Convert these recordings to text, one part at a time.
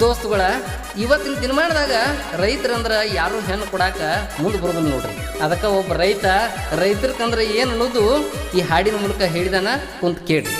ದೋಸ್ತುಗಳ, ಇವತ್ತಿನ ದಿನಮಾನದಾಗ ರೈತರಂದ್ರೆ ಯಾರು ಹೆಣ್ಣು ಕೊಡಾಕ ಮುಂದೆ ಬರೋದಿಲ್ಲ ನೋಡ್ರಿ. ಅದಕ್ಕೆ ಒಬ್ಬ ರೈತ ರೈತರ್ಕಂದ್ರೆ ಏನು ಅನ್ನೋದು ಈ ಹಾಡಿನ ಮೂಲಕ ಹೇಳಿದಾನ ಕುಂತ್ ಕೇಳ್ರಿ.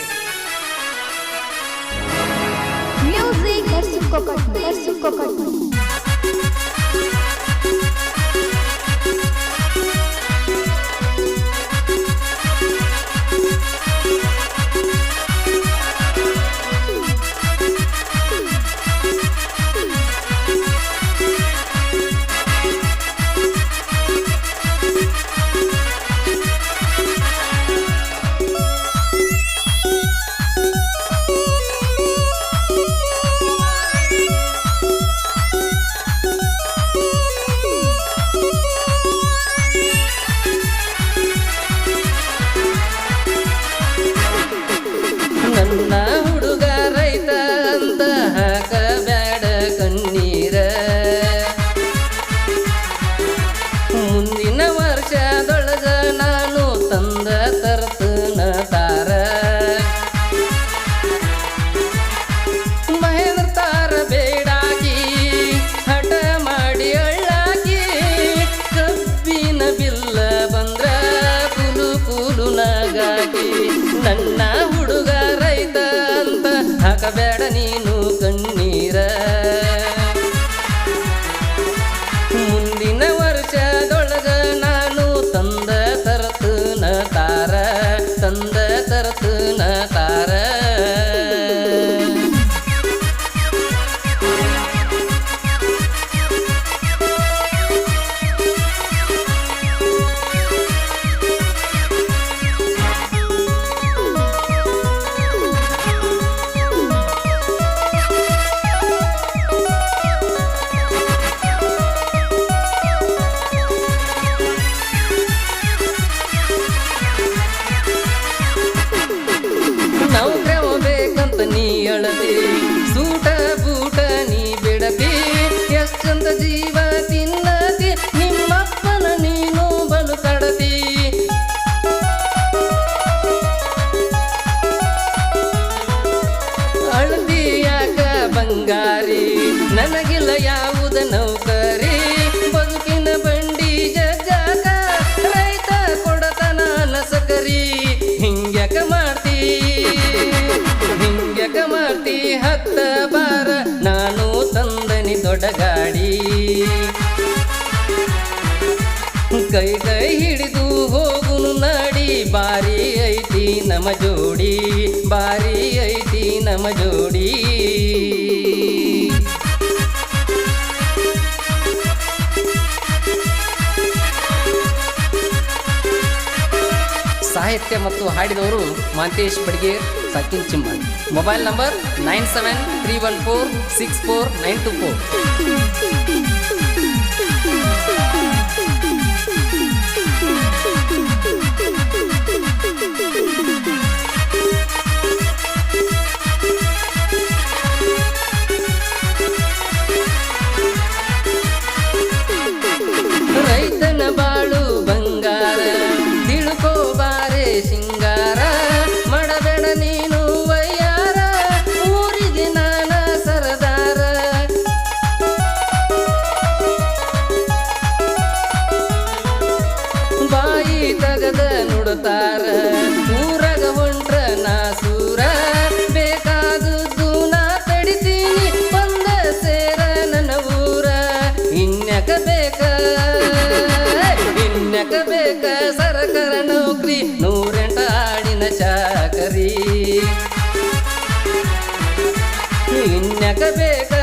ಎಷ್ಟಂತ ಜೀವ ತಿನ್ನತಿ ನಿಮ್ಮಪ್ಪನ ನೀನು ಬಲು ಕಡತಿ ಅಳದಿಯಾಗ ಬಂಗಾರಿ ನನಗಿಲ್ಲ ಯಾವುದ ಗಾಡಿ ಕೈ ಕೈ ಹಿಡಿದು ಹೋಗುನು ನಾಡಿ ಬಾರಿ ಐತಿ ನಮ ಜೋಡಿ ಬಾರಿ ಐತಿ ನಮ ಜೋಡಿ. ಸಾಹಿತ್ಯ ಮತ್ತು ಹಾಡಿದವರು Mantesh Badiger ಸಕಿನ್ Chimman mobile number nine seven three one four six four nine two four. ಇನ್ಯಕ ಬೇಕ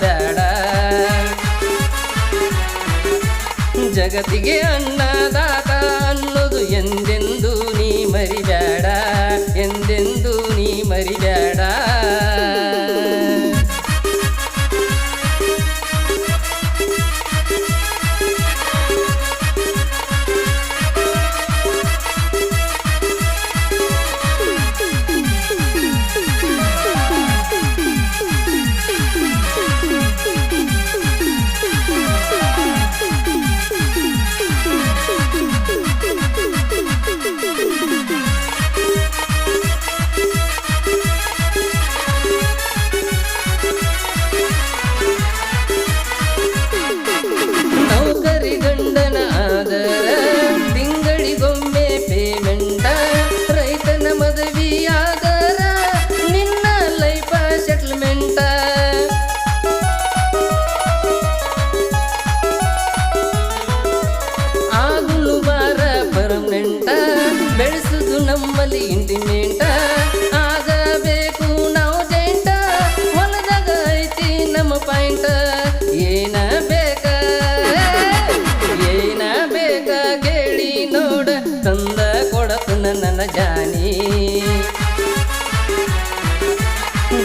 ಬೇಡ. ಜಗತ್ತಿಗೆ ಅನ್ನದಾತ ಅನ್ನೋದು ಎಂದೆಂದು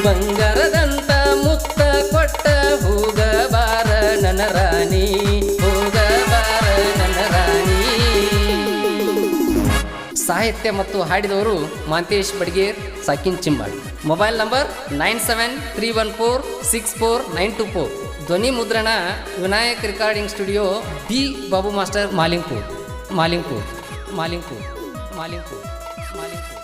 ಬಂಗಾರದಂತ ಮುತ್ತ ಕೊಟ್ಟ ಹೋಗಬಾರ ನನ್ನ ರಾಣಿ ಹೋಗಬಾರ ನನ್ನ ರಾಣಿ. ಸಾಹಿತ್ಯ ಮತ್ತು ಹಾಡಿದವರು Mantesh Badiger, ಸಾಕಿನ್ Chimbal mobile number nine seven three one four six four nine two four. ಧ್ವನಿ ಮುದ್ರಣ, Vinayak recording studio, B Babu master Malimpur Malimpur Malimpur Malimpur Malimpur